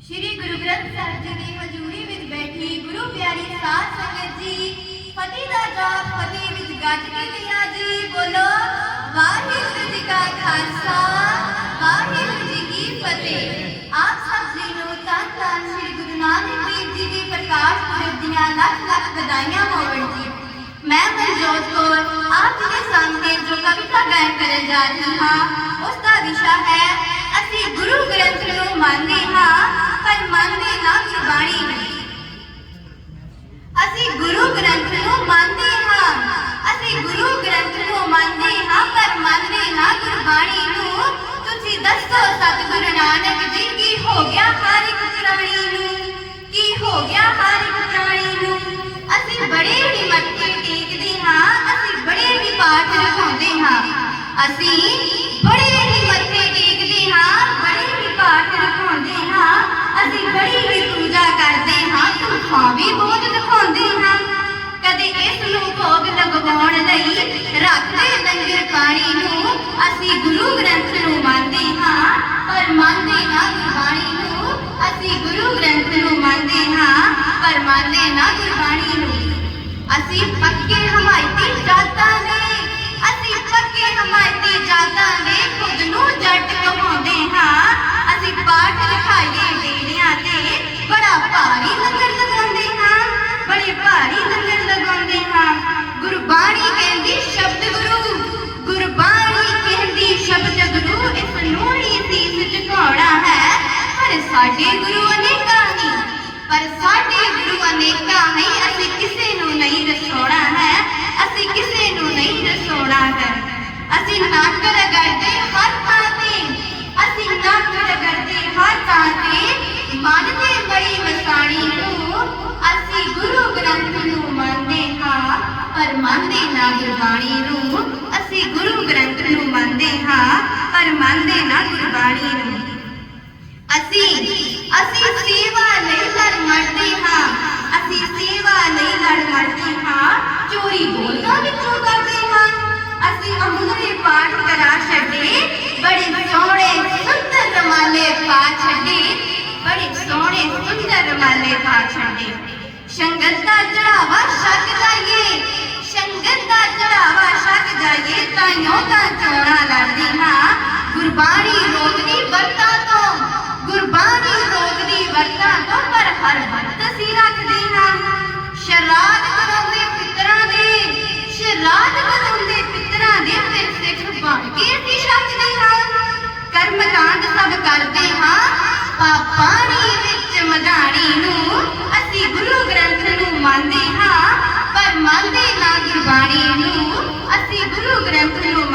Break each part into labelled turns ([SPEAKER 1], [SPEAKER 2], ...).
[SPEAKER 1] ਸ਼੍ਰੀ ਗੁਰੂ ਗ੍ਰੰਥ ਸਾਹਿਬ ਜੀ ਦੀ ਹਜ਼ੂਰੀ ਵਿੱਚ ਬੈਠੀ ਗੁਰੂ ਪਿਆਰੀ ਸਾਧ ਸੰਗਤ ਜੀ ਫਤਿਹ ਦਾ ਜਾਪ ਫਤਿਹ ਵਿੱਚ ਗੱਜ ਕੇ ਲਿਆ ਜੀ ਬੋਲੋ ਵਾਹਿਗੁਰੂ ਜੀ ਕਾ ਖਾਲਸਾ ਵਾਹਿਗੁਰੂ ਜੀ ਕੀ ਫਤਿਹ ਆਪ ਸਭ ਜੀ ਨੂੰ ਧੰਨ ਧੰਨ ਸ਼੍ਰੀ ਗੁਰੂ ਨਾਨਕ ਦੇਵ ਜੀ ਦੀ ਪ੍ਰਕਾਸ਼ ਪੁਰਬ ਦੀਆਂ ਲੱਖ ਲੱਖ ਵਧਾਈਆਂ ਹੋਵਣ ਜੀ ਮੈਂ ਮਨਜੋਤ ਕੌਰ ਆਪ ਜੀ ਦੇ ਸਾਹਮਣੇ ਜੋ ਕਵਿਤਾ ਗਾਇਨ ਕਰਨ ਜਾ ਰਹੀ ਹਾਂ ਉਸ ਦਾ ਵਿਸ਼ਾ ਮੰਨਦੇ ਨਾ ਗੁਰਬਾਣੀ ਨੂੰ ਅਸੀਂ ਗੁਰੂ ਗ੍ਰੰਥ ਨੂੰ ਮੰਨਦੇ ਲੰਗਰ ਨੂੰ ਅਸੀਂ ਗੁਰੂ ਗ੍ਰੰਥ ਨੂੰ ਮੰਨਦੇ ਹਾਂ ਪਰ ਮੰਨਦੇ ਨਾ ਸਾਡੇ ਗੁਰੂ ਅਨੇਕਾਂ ਨਹੀਂ ਪਰ ਸਾਡੇ ਗੁਰੂ ਅਨੇਕਾਂ ਹੈ ਅਸੀਂ ਕਿਸੇ ਨੂੰ ਨਹੀਂ ਰਸੋਣਾ ਹੈ, ਅਸੀਂ ਕਿਸੇ ਨੂੰ ਨਹੀਂ ਰਸੋਣਾ ਹੈ। ਅਸੀਂ ਨੱਕ ਰਗੜਦੇ ਹਰ ਥਾਂ ਤੇ, ਅਸੀਂ ਨੱਕ ਰਗੜਦੇ ਹਰ ਥਾਂ ਤੇ ਮੰਨਦੇ ਬੜੀ ਵਸਾਣੀ ਨੂੰ ਅਸੀਂ ਗੁਰੂ ਗ੍ਰੰਥ ਨੂੰ ਮੰਨਦੇ ਹਾਂ, ਪਰ ਮੰਨਦੇ ਨਾ ਗੁਰਬਾਣੀ ਨੂੰ ਅਸੀਂ ਗੁਰੂ ਗ੍ਰੰਥ ਨੂੰ ਮੰਨਦੇ ਹਾਂ, ਪਰ ਮੰਨਦੇ ਨਾ ਗੁਰਬਾਣੀ ਨੂੰ ਅਸੀਂ ਅਸੀਂ ਸੇਵਾ ਲਈ ਲੜ ਮਰਦੇ ਹਾਂ। ਅਸੀਂ ਸੇਵਾ ਲਈ ਲੜ ਮਰਦੇ ਹਾਂ। ਚੋਰੀ ਬੋਲਦਾ ਵਿੱਚੋਂ ਕਰਦੇ ਹਾਂ। ਅਸੀਂ ਅੰਮ੍ਰਿਤ ਪਾਠ ਕਰਾ ਛੱਡੇ, ਬੜੇ ਸੋਹਣੇ ਸੁੰਦਰ ਰਮਾਲੇ ਪਾ ਛੱਡੇ, ਬੜੇ ਸੋਹਣੇ ਸੁੰਦਰ ਰਮਾਲੇ ਪਾ ਛੱਡੇ। ਸੰਗਤ ਦਾ ਚੜਾਵਾ ਛੱਕ ਜਾਈਏ ਸੰਗਤ ਦਾ ਚੜਾਵਾ ਛੱਕ ਜਾਈਏ, ਤਾਈਓ ਤਾਂ ਚੋਣਾ ਲੜਦੀ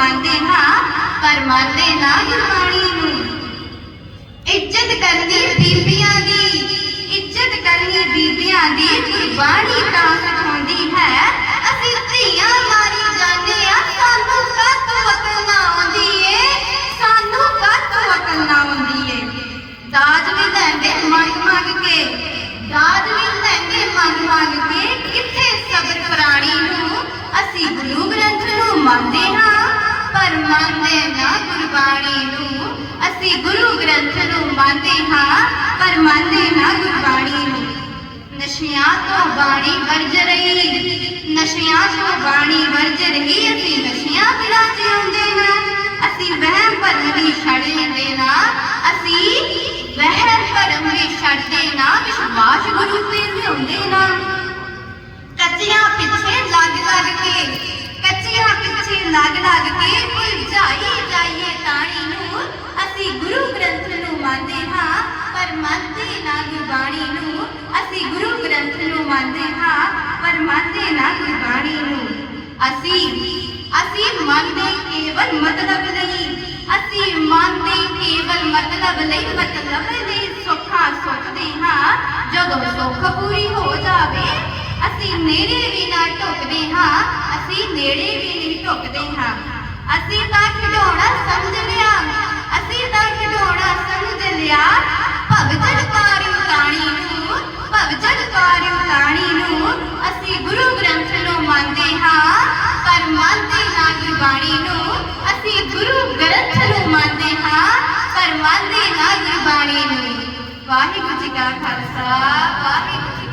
[SPEAKER 1] ਮੰਨਦੇ ਹਾਂ, ਪਰ ਮੰਨਦੇ ਨਾ ਗੁਰਬਾਣੀ ਨੂੰ। ਇੱਜ਼ਤ ਕਰਨੀ ਬੀਬੀਆਂ ਦੀ, ਇੱਜ਼ਤ ਕਰਨੀ ਬੀਬੀਆਂ ਦੀ ਗੁਰਬਾਣੀ ਤਾਂ ਸਿਖਾਉਂਦੀ ਹੈ। ਅਸੀਂ ਧੀਆਂ ਮਾਰੀ ਜਾਂਦੇ ਆ ਸਾਨੂੰ ਕੱਤ ਵਕਲ ਨਾ ਆਉਂਦੀ ਏ? ਸਾਨੂੰ ਕੱਤ ਵਕਲ ਨਾ ਆਉਂਦੀ ਏ? ਦਾਜ ਵੀ ਲੈਂਦੇ ਮੰਗ ਮੰਗ ਕੇ ਦਾਜ ਵੀ ਲੈਂਦੇ ਮੰਗ ਮੰਗ ਕੇ ਕਿੱਥੇ ਸਬਰ ਪ੍ਰਾਣੀ ਨੂੰ ਅਸੀਂ ਗੁਰੂ ਗ੍ਰੰਥ ਨੂੰ ਮੰਨਦੇ ਹਾਂ ਪਰ ਮੰਨਦੇ ਗੁਰਬਾਣੀ ਨੂੰ। ਅਸੀਂ ਗੁਰੂ ਗ੍ਰੰਥ ਨੂੰ ਮੰਨਦੇ ਹਾਂ, ਪਰ ਮੰਨਦੇ ਨਾ ਗੁਰਬਾਣੀ ਨੂੰ। ਨਸ਼ਿਆਂ ਤੋਂ ਬਾਣੀ ਵਰਜ ਰਹੀ। ਨਸ਼ਿਆਂ ਤੋਂ ਬਾਣੀ ਵਰਜ ਰਹੀ। ਅਸੀਂ ਨਸ਼ਿਆਂ ਬਿਨਾਂ ਜਿਉਂਦੇ ਹਾਂ। ਅਸੀਂ ਵਹਿਮ ਭਰਮ ਵੀ ਛੱਡ ਲੈਂਦੇ ਨਾ ਅਸੀਂ ਵਹਿਮ ਭਰਮ ਵੀ ਛੱਡਦੇ ਨਾ। ਵਿਸ਼ਵਾਸ ਗੁਰੂ ਤੇ ਲਿਆਉਂਦੇ ਨਾ। ਕੱਚੀਆਂ ਪਿੱਛੇ ਲੱਗ ਲੱਗ ਕੇ ਕੱਚੀਆਂ ਪਿੱਛੇ ਲੱਗ ਲੱਗ ਕੇ ਉਲਝਾਈ ਜਾਈਏ ਟਾਣੀ ਨੂੰ ਅਸੀਂ ਗੁਰੂ ਗ੍ਰੰਥ ਨੂੰ ਮੰਨਦੇ ਹਾਂ ਪਰ ਮੰਨਦੇ ਨਾ ਗੁਰਬਾਣੀ ਨੂੰ ਅਸੀਂ ਗੁਰੂ ਗ੍ਰੰਥ ਨੂੰ ਮੰਨਦੇ ਹਾਂ, ਪਰ ਮੰਨਦੇ ਨਾ ਗੁਰਬਾਣੀ ਨੂੰ। ਅਸੀਂ ਅਸੀਂ ਮੰਨਦੇ ਕੇਵਲ ਮਤਲਬ ਲਈ। ਅਸੀਂ ਮੰਨਦੇ ਕੇਵਲ ਮਤਲਬ ਲਈ ਮਤਲਬ ਲਈ ਸੁੱਖਾਂ ਸੁੱਖਦੇ ਹਾਂ। ਜਦੋਂ ਸੁੱਖ ਪੂਰੀ ਹੋ ਜਾਵੇ, ਅਸੀਂ ਨੇੜੇ ਵੀ ਨਾ ਢੁਕਦੇ ਹਾਂ, ਅਸੀਂ ਨੇੜੇ ਵੀ ਨਹੀਂ ਢੁਕਦੇ ਹਾਂ। ਅਸੀਂ ਤਾਂ ਖਿਡੌਣਾ ਸਮਝ ਲਿਆ, ਅਸੀਂ ਤਾਂ ਖਿਡੌਣਾ ਸਮਝ ਲਿਆ। ਭਗਜਨ ਪਾਰੀ ਉਤਾਣੀ ਨੂੰ ਭਗਜਨ ਪਾਰੀ ਉਤਾਣੀ ਨੂੰ ਅਸੀਂ ਗੁਰੂ ਗ੍ਰੰਥ ਨੂੰ ਮੰਨਦੇ ਹਾਂ, ਪਰ ਮੰਨਦੇ ਨਾ ਗੁਰਬਾਣੀ ਨੂੰ ਅਸੀਂ ਗੁਰੂ ਗ੍ਰੰਥ ਨੂੰ ਮੰਨਦੇ ਹਾਂ, ਪਰ ਮੰਨਦੇ ਨਾ ਗੁਰਬਾਣੀ ਨੂੰ। ਵਾਹਿਗੁਰੂ ਜੀ ਕਾ ਖਾਲਸਾ, ਵਾਹਿਗੁਰੂ